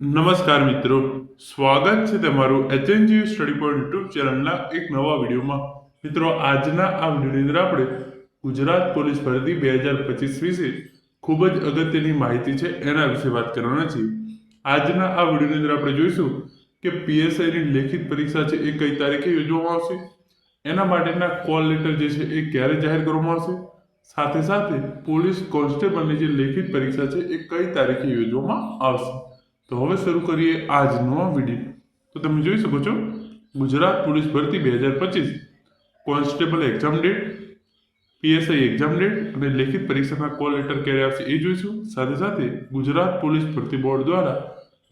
નમસ્કાર મિત્રો. સ્વાગત છે તમારું એચએનજી સ્ટડી પોઈન્ટ યુટ્યુબ ચેનલના એક નવા વિડીયોમાં. મિત્રો, આજના આ વિડીયોની અંદર આપણે ગુજરાત પોલીસ ભરતી બે હજાર પચીસ વિશે ખૂબ જ અગત્યની માહિતી છે એના વિશે વાત કરવાના છીએ. આજના આ વિડીયોની અંદર આપણે જોઈશું કે પીએસઆઈની લેખિત પરીક્ષા છે એ કઈ તારીખે યોજવામાં આવશે, એના માટેના કોલ લેટર જે છે એ ક્યારે જાહેર કરવામાં આવશે, સાથે સાથે પોલીસ કોન્સ્ટેબલની જે લેખિત પરીક્ષા છે એ કઈ તારીખે યોજવામાં આવશે. તો હવે શરૂ કરીએ આજનો વીડિયો. તો તમે જોઈ શકો છો, ગુજરાત પોલીસ ભરતી બે હજાર પચીસ constable exam date PSI exam date અને લેખિત પરીક્ષાના કોલ લેટર ક્યારે આવશે એ જોઈશું. સાથે સાથે ગુજરાત પોલીસ ભરતી બોર્ડ દ્વારા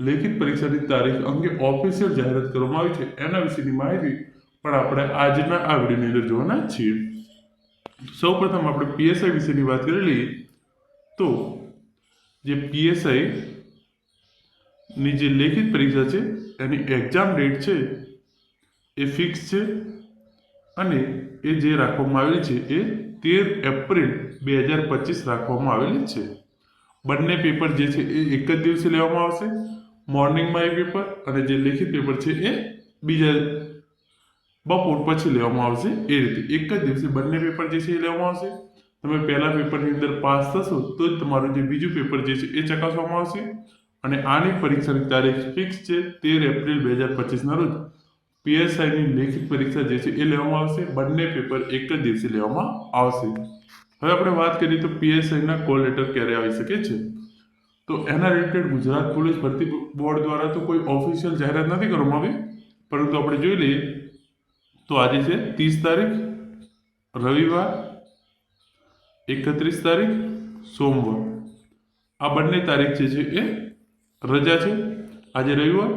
લેખિત પરીક્ષાની તારીખ અંગે ઓફિશિયલ જાહેરાત કરવામાં આવી છે. એના વિશેની માહિતી પણ આપણે આજના આ વિડીયોની અંદર જોવાના છીએ. સૌ પ્રથમ આપણે પીએસઆઈ વિશેની વાત કરી લઈએ તો જે પીએસઆઈ ની જે લેખિત પરીક્ષા છે, એની એક્ઝામ ડેટ છે, એ ફિક્સ છે અને એ જે રાખવામાં આવેલી છે, એ તેર એપ્રિલ બે હજાર પચીસ રાખવામાં આવેલી છે. બંને પેપર જે છે, એ એક જ દિવસે લેવામાં આવશે. મોર્નિંગમાં એ પેપર અને જે લેખિત પેપર છે, એ બીજા બપોર પછી લેવામાં આવશે. એ રીતે એક જ દિવસે બંને પેપર જે છે, એ લેવામાં આવશે. તમે પહેલા પેપરની અંદર પાસ થશો, તો જ તમારું જે બીજું પેપર જે છે, એ ચકાસવામાં આવશે. અને આની પરીક્ષાની તારીખ ફિક્સ છે તેર એપ્રિલ બે હજાર પચીસના રોજ. પીએસઆઈની લેખિત પરીક્ષા જે છે એ લેવામાં આવશે. બંને પેપર એક જ દિવસે લેવામાં આવશે. હવે આપણે વાત કરીએ તો પીએસઆઈના કોલ લેટર ક્યારે આવી શકે છે? તો એના રિલેટેડ ગુજરાત પોલીસ ભરતી બોર્ડ દ્વારા તો કોઈ ઓફિશિયલ જાહેરાત નથી કરવામાં આવી. પરંતુ આપણે જોઈ લઈએ તો આજે છે ત્રીસ તારીખ, રવિવાર, એકત્રીસ તારીખ, સોમવાર. આ બંને તારીખ જે છે એ રજા છે. આજે રવિવાર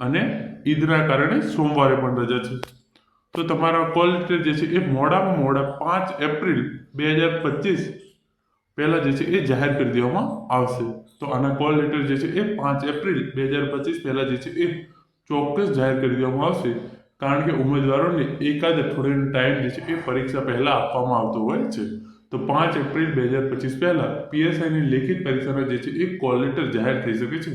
અને ઈદના કારણે સોમવારે પણ રજા છે. તો તમારા કોલ લેટર જે છે એ મોડામાં મોડા પાંચ એપ્રિલ બે હજાર પચીસ પહેલાં જે છે એ જાહેર કરી દેવામાં આવશે. તો આના કોલ લેટર જે છે એ પાંચ એપ્રિલ બે હજાર પચીસ પહેલાં જે છે એ ચોક્કસ જાહેર કરી દેવામાં આવશે. કારણ કે ઉમેદવારોને એકાદ અઠવાડિયાનો ટાઈમ જે છે એ પરીક્ષા પહેલાં આપવામાં આવતો હોય છે. તો પાંચ એપ્રિલ બે હજાર પચીસ પહેલાં પીએસઆઈની લેખિત પરીક્ષાના જે છે એ કોલ લેટર જાહેર થઈ શકે છે.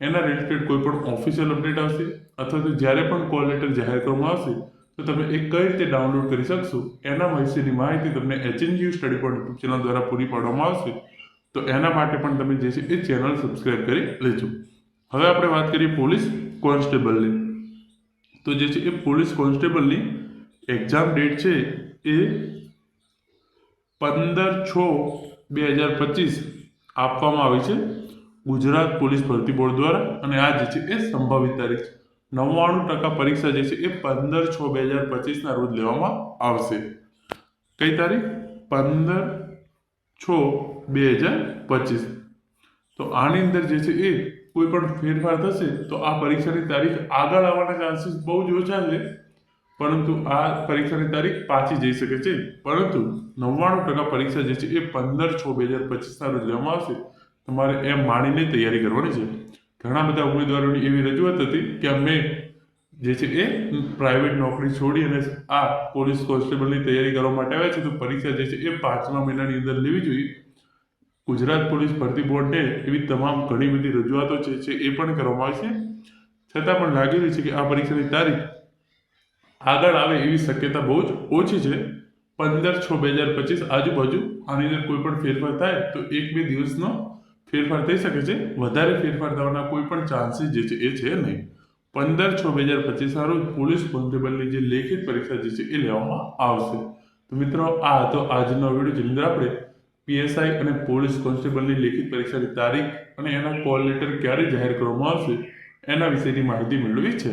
એના રિલેટેડ કોઈ પણ ઓફિશિયલ અપડેટ આવશે અથવા તો જ્યારે પણ કોલ લેટર જાહેર કરવામાં આવશે, તો તમે એ કઈ રીતે ડાઉનલોડ કરી શકશો એના વિશેની માહિતી તમને HNGU study point YouTube channel દ્વારા પૂરી પાડવામાં આવશે. તો એના માટે પણ તમે જે છે એ ચેનલ સબસ્ક્રાઇબ કરી લેજો. હવે આપણે વાત કરીએ પોલીસ કોન્સ્ટેબલની. તો જે છે એ પોલીસ કોન્સ્ટેબલની એક્ઝામ ડેટ છે એ પંદર છ બે હજાર પચીસ આપવામાં આવી છે ગુજરાત પોલીસ ભરતી બોર્ડ દ્વારા અને આ જે છે એ સંભવિત તારીખ છે. નવ્વાણું ટકા પરીક્ષા જે છે એ પંદર છ બે હજાર પચીસના રોજ લેવામાં આવશે. કઈ તારીખ? પંદર છ બે હજાર પચીસ. તો આની અંદર જે છે એ કોઈ પણ ફેરફાર થશે તો આ પરીક્ષાની તારીખ આગળ આવવાના ચાન્સીસ બહુ જ ઓછા છે. પરંતુ આ પરીક્ષાની તારીખ પાછી જઈ શકે છે. પરંતુ નવ્વાણું ટકા પરીક્ષા જે છે એ પંદર છ બે હજાર પચીસના રોજ લેવામાં આવશે. તમારે એમ માણીને તૈયારી કરવાની છે. ઘણા બધા ઉમેદવારોની એવી રજૂઆત હતી કે અમે જે છે એ પ્રાઇવેટ નોકરી છોડી અને આ પોલીસ કોન્સ્ટેબલની તૈયારી કરવા માટે આવ્યા છે તો પરીક્ષા જે છે એ પાંચમા મહિનાની અંદર લેવી જોઈએ. ગુજરાત પોલીસ ભરતી બોર્ડને એવી તમામ ઘણી બધી રજૂઆતો છે એ પણ કરવામાં આવી છે. છતાં પણ લાગી રહ્યું છે કે આ પરીક્ષાની તારીખ આગળ આવે એવી શક્યતા બહુ જ ઓછી છે. પંદર છ બે હજાર પચીસ આજુબાજુ આની અંદર કોઈ પણ ફેરફાર થાય તો એક બે દિવસનો ફેરફાર થઈ શકે છે. વધારે ફેરફાર થવાના કોઈ પણ ચાન્સીસ જે છે એ છે નહીં. પંદર છ બે હજાર પચીસના રોજ પોલીસ કોન્સ્ટેબલની જે લેખિત પરીક્ષા જે છે એ લેવામાં આવશે. તો મિત્રો, આ હતો આજનો વીડિયો જેની અંદર આપણે પીએસઆઈ અને પોલીસ કોન્સ્ટેબલની લેખિત પરીક્ષાની તારીખ અને એના કોલ લેટર ક્યારે જાહેર કરવામાં આવશે એના વિશેની માહિતી મેળવી છે